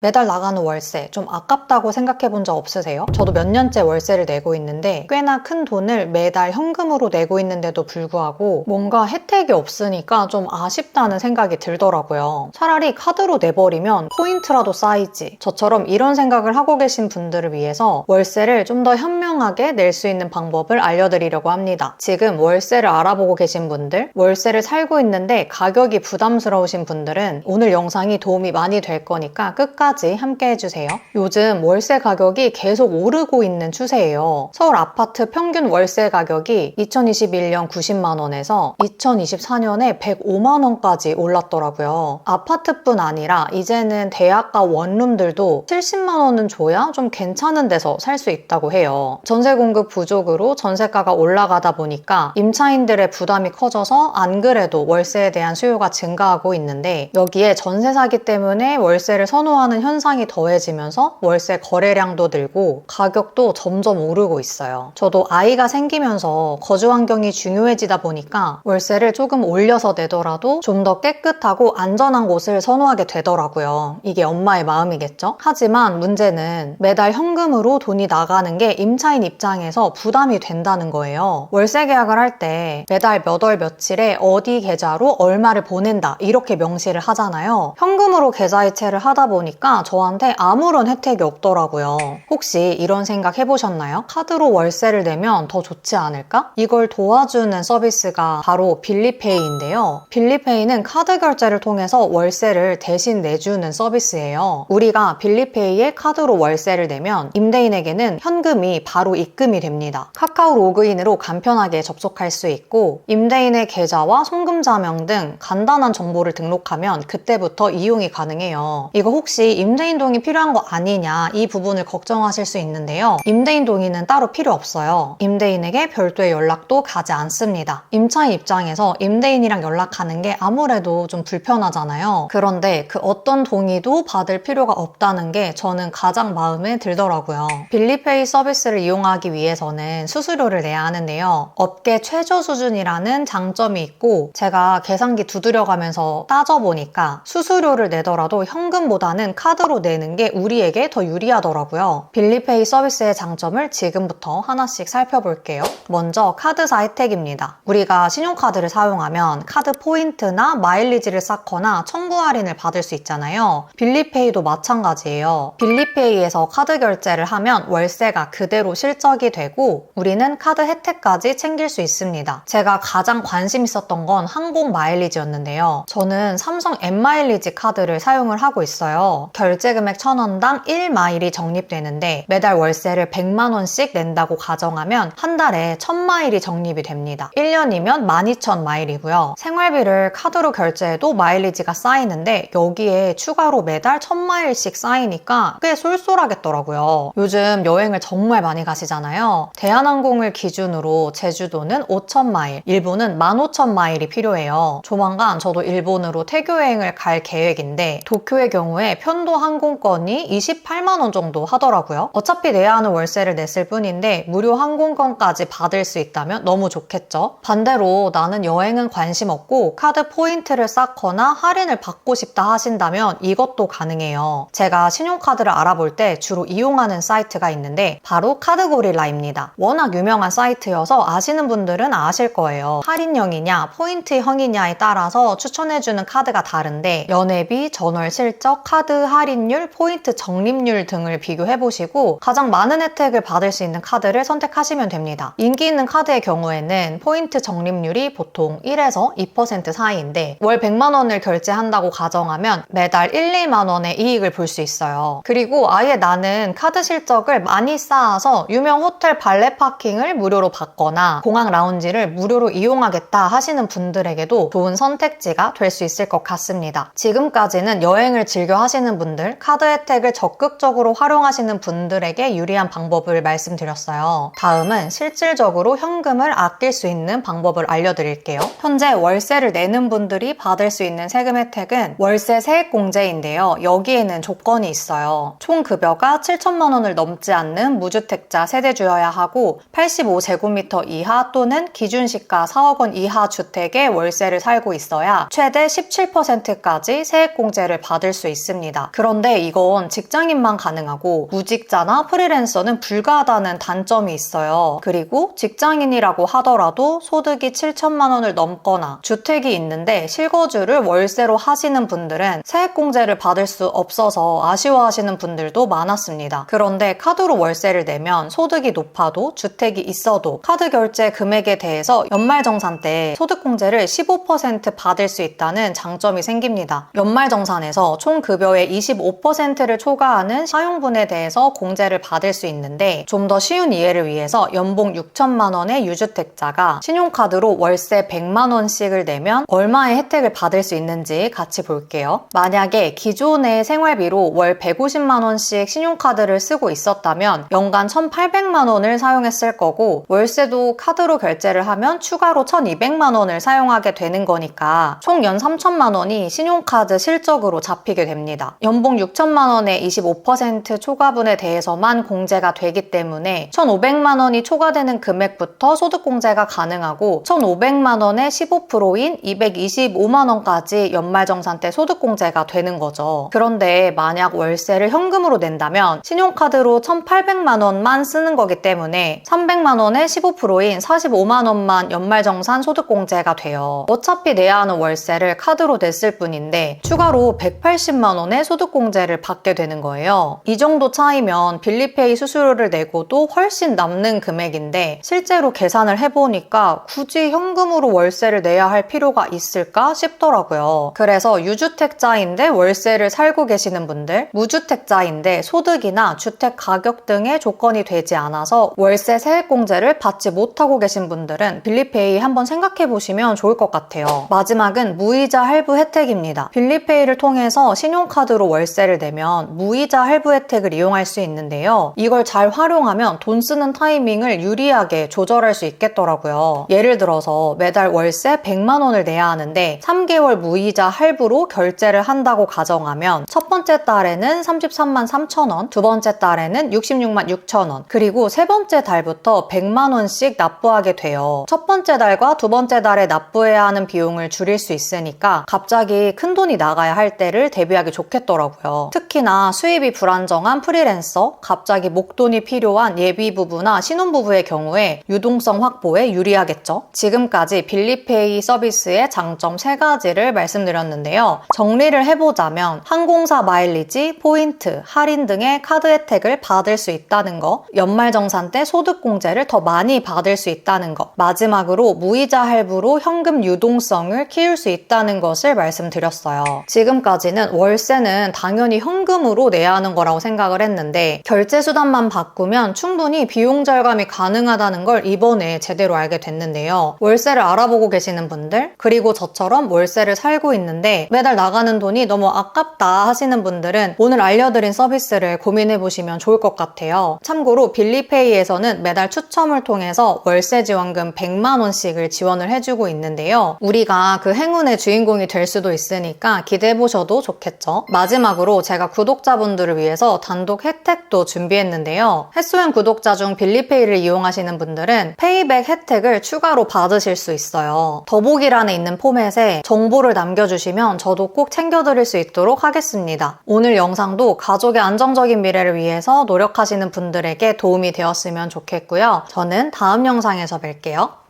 매달 나가는 월세 좀 아깝다고 생각해 본 적 없으세요? 저도 몇 년째 월세를 내고 있는데 꽤나 큰 돈을 매달 현금으로 내고 있는데도 불구하고 뭔가 혜택이 없으니까 좀 아쉽다는 생각이 들더라고요. 차라리 카드로 내버리면 포인트라도 쌓이지. 저처럼 이런 생각을 하고 계신 분들을 위해서 월세를 좀 더 현명하게 낼 수 있는 방법을 알려드리려고 합니다. 지금 월세를 알아보고 계신 분들, 월세를 살고 있는데 가격이 부담스러우신 분들은 오늘 영상이 도움이 많이 될 거니까 끝까지 끝까지 함께 해주세요. 요즘 월세 가격이 계속 오르고 있는 추세예요. 서울 아파트 평균 월세 가격이 2021년 90만원에서 2024년에 105만원까지 올랐더라고요. 아파트뿐 아니라 이제는 대학가 원룸들도 70만원은 줘야 좀 괜찮은 데서 살 수 있다고 해요. 전세 공급 부족으로 전세가가 올라가다 보니까 임차인들의 부담이 커져서 안 그래도 월세에 대한 수요가 증가하고 있는데 여기에 전세 사기 때문에 월세를 선호하는 현상이 더해지면서 월세 거래량도 늘고 가격도 점점 오르고 있어요. 저도 아이가 생기면서 거주 환경이 중요해지다 보니까 월세를 조금 올려서 내더라도 좀 더 깨끗하고 안전한 곳을 선호하게 되더라고요. 이게 엄마의 마음이겠죠? 하지만 문제는 매달 현금으로 돈이 나가는 게 임차인 입장에서 부담이 된다는 거예요. 월세 계약을 할 때 매달 몇 월 며칠에 어디 계좌로 얼마를 보낸다 이렇게 명시를 하잖아요. 현금으로 계좌이체를 하다 보니까 저한테 아무런 혜택이 없더라고요. 혹시 이런 생각 해보셨나요? 카드로 월세를 내면 더 좋지 않을까? 이걸 도와주는 서비스가 바로 빌리페이인데요. 빌리페이는 카드 결제를 통해서 월세를 대신 내주는 서비스예요. 우리가 빌리페이에 카드로 월세를 내면 임대인에게는 현금이 바로 입금이 됩니다. 카카오 로그인으로 간편하게 접속할 수 있고 임대인의 계좌와 송금자명 등 간단한 정보를 등록하면 그때부터 이용이 가능해요. 이거 혹시 임대인 동의 필요한 거 아니냐 이 부분을 걱정하실 수 있는데요. 임대인 동의는 따로 필요 없어요. 임대인에게 별도의 연락도 가지 않습니다. 임차인 입장에서 임대인이랑 연락하는 게 아무래도 좀 불편하잖아요. 그런데 그 어떤 동의도 받을 필요가 없다는 게 저는 가장 마음에 들더라고요. 빌리페이 서비스를 이용하기 위해서는 수수료를 내야 하는데요. 업계 최저 수준이라는 장점이 있고 제가 계산기 두드려가면서 따져보니까 수수료를 내더라도 현금보다는 카드 로 내는 게 우리에게 더 유리하더라고요. 빌리페이 서비스의 장점을 지금부터 하나씩 살펴볼게요. 먼저 카드사 혜택입니다. 우리가 신용카드를 사용하면 카드 포인트나 마일리지를 쌓거나 청구 할인을 받을 수 있잖아요. 빌리페이도 마찬가지예요. 빌리페이에서 카드 결제를 하면 월세가 그대로 실적이 되고 우리는 카드 혜택까지 챙길 수 있습니다. 제가 가장 관심 있었던 건 항공 마일리지였는데요. 저는 삼성 M마일리지 카드를 사용을 하고 있어요. 결제 금액 1000원당 1마일이 적립되는데 매달 월세를 100만 원씩 낸다고 가정하면 한 달에 1000마일이 적립이 됩니다. 1년이면 12,000마일이고요. 생활비를 카드로 결제해도 마일리지가 쌓이는데 여기에 추가로 매달 1000마일씩 쌓이니까 꽤 쏠쏠하겠더라고요. 요즘 여행을 정말 많이 가시잖아요. 대한항공을 기준으로 제주도는 5,000마일, 일본은 15,000마일이 필요해요. 조만간 저도 일본으로 태교 여행을 갈 계획인데 도쿄의 경우에 편도 항공권이 28만 원 정도 하더라고요. 어차피 내야 하는 월세를 냈을 뿐인데 무료 항공권까지 받을 수 있다면 너무 좋겠죠? 반대로 나는 여행은 관심 없고 카드 포인트를 쌓거나 할인을 받고 싶다 하신다면 이것도 가능해요. 제가 신용카드를 알아볼 때 주로 이용하는 사이트가 있는데 바로 카드고릴라입니다. 워낙 유명한 사이트여서 아시는 분들은 아실 거예요. 할인형이냐 포인트형이냐에 따라서 추천해주는 카드가 다른데 연회비, 전월 실적, 카드 할 인율, 포인트 적립률 등을 비교해 보시고 가장 많은 혜택을 받을 수 있는 카드를 선택하시면 됩니다. 인기 있는 카드의 경우에는 포인트 적립률이 보통 1에서 2% 사이인데 월 100만 원을 결제한다고 가정하면 매달 1, 2만 원의 이익을 볼 수 있어요. 그리고 아예 나는 카드 실적을 많이 쌓아서 유명 호텔 발레 파킹을 무료로 받거나 공항 라운지를 무료로 이용하겠다 하시는 분들에게도 좋은 선택지가 될 수 있을 것 같습니다. 지금까지는 여행을 즐겨 하 분들, 카드 혜택을 적극적으로 활용하시는 분들에게 유리한 방법을 말씀드렸어요. 다음은 실질적으로 현금을 아낄 수 있는 방법을 알려드릴게요. 현재 월세를 내는 분들이 받을 수 있는 세금 혜택은 월세 세액공제인데요. 여기에는 조건이 있어요. 총 급여가 7천만 원을 넘지 않는 무주택자 세대주여야 하고 85제곱미터 이하 또는 기준시가 4억 원 이하 주택에 월세를 살고 있어야 최대 17%까지 세액공제를 받을 수 있습니다. 그런데 이건 직장인만 가능하고 무직자나 프리랜서는 불가하다는 단점이 있어요. 그리고 직장인이라고 하더라도 소득이 7천만 원을 넘거나 주택이 있는데 실거주를 월세로 하시는 분들은 세액공제를 받을 수 없어서 아쉬워하시는 분들도 많았습니다. 그런데 카드로 월세를 내면 소득이 높아도 주택이 있어도 카드 결제 금액에 대해서 연말정산 때 소득공제를 15% 받을 수 있다는 장점이 생깁니다. 연말정산에서 총 급여의 25%를 초과하는 사용분에 대해서 공제를 받을 수 있는데 좀 더 쉬운 이해를 위해서 연봉 6천만 원의 유주택자가 신용카드로 월세 100만 원씩을 내면 얼마의 혜택을 받을 수 있는지 같이 볼게요. 만약에 기존의 생활비로 월 150만 원씩 신용카드를 쓰고 있었다면 연간 1,800만 원을 사용했을 거고 월세도 카드로 결제를 하면 추가로 1,200만 원을 사용하게 되는 거니까 총 연 3천만 원이 신용카드 실적으로 잡히게 됩니다. 연봉 6천만 원의 25% 초과분에 대해서만 공제가 되기 때문에 1,500만 원이 초과되는 금액부터 소득 공제가 가능하고 1,500만 원의 15%인 225만 원까지 연말정산 때 소득 공제가 되는 거죠. 그런데 만약 월세를 현금으로 낸다면 신용카드로 1,800만 원만 쓰는 거기 때문에 300만 원의 15%인 45만 원만 연말정산 소득 공제가 돼요. 어차피 내야 하는 월세를 카드로 냈을 뿐인데 추가로 180만 원의 소득 공제를 받게 되는 거예요. 이 정도 차이면 빌리페이 수수료를 내고도 훨씬 남는 금액인데 실제로 계산을 해보니까 굳이 현금으로 월세를 내야 할 필요가 있을까 싶더라고요. 그래서 유주택자인데 월세를 살고 계시는 분들, 무주택자인데 소득이나 주택 가격 등의 조건이 되지 않아서 월세 세액공제를 받지 못하고 계신 분들은 빌리페이 한번 생각해 보시면 좋을 것 같아요. 마지막은 무이자 할부 혜택입니다. 빌리페이를 통해서 신용카드로 월세를 내면 무이자 할부 혜택을 이용할 수 있는데요. 이걸 잘 활용하면 돈 쓰는 타이밍을 유리하게 조절할 수 있겠더라고요. 예를 들어서 매달 월세 100만 원을 내야 하는데 3개월 무이자 할부로 결제를 한다고 가정하면 첫 번째 달에는 33만 3천 원, 두 번째 달에는 66만 6천 원, 그리고 세 번째 달부터 100만 원씩 납부하게 돼요. 첫 번째 달과 두 번째 달에 납부해야 하는 비용을 줄일 수 있으니까 갑자기 큰 돈이 나가야 할 때를 대비하기 좋겠더라고요. 특히나 수입이 불안정한 프리랜서, 갑자기 목돈이 필요한 예비 부부나 신혼부부의 경우에 유동성 확보에 유리하겠죠. 지금까지 빌리페이 서비스의 장점 3가지를 말씀드렸는데요. 정리를 해보자면 항공사 마일리지, 포인트, 할인 등의 카드 혜택을 받을 수 있다는 거, 연말정산 때 소득공제를 더 많이 받을 수 있다는 거, 마지막으로 무이자 할부로 현금 유동성을 키울 수 있다는 것을 말씀드렸어요. 지금까지는 월세는 당연히 현금으로 내야 하는 거라고 생각을 했는데 결제 수단만 바꾸면 충분히 비용 절감이 가능하다는 걸 이번에 제대로 알게 됐는데요. 월세를 알아보고 계시는 분들, 그리고 저처럼 월세를 살고 있는데 매달 나가는 돈이 너무 아깝다 하시는 분들은 오늘 알려드린 서비스를 고민해 보시면 좋을 것 같아요. 참고로 빌리페이에서는 매달 추첨을 통해서 월세 지원금 100만 원씩을 지원을 해주고 있는데요. 우리가 그 행운의 주인공이 될 수도 있으니까 기대해 보셔도 좋겠죠. 마지막으로 제가 구독자분들을 위해서 단독 혜택도 준비했는데요. 햇소연 구독자 중 빌리페이를 이용하시는 분들은 페이백 혜택을 추가로 받으실 수 있어요. 더보기란에 있는 포맷에 정보를 남겨주시면 저도 꼭 챙겨드릴 수 있도록 하겠습니다. 오늘 영상도 가족의 안정적인 미래를 위해서 노력하시는 분들에게 도움이 되었으면 좋겠고요. 저는 다음 영상에서 뵐게요.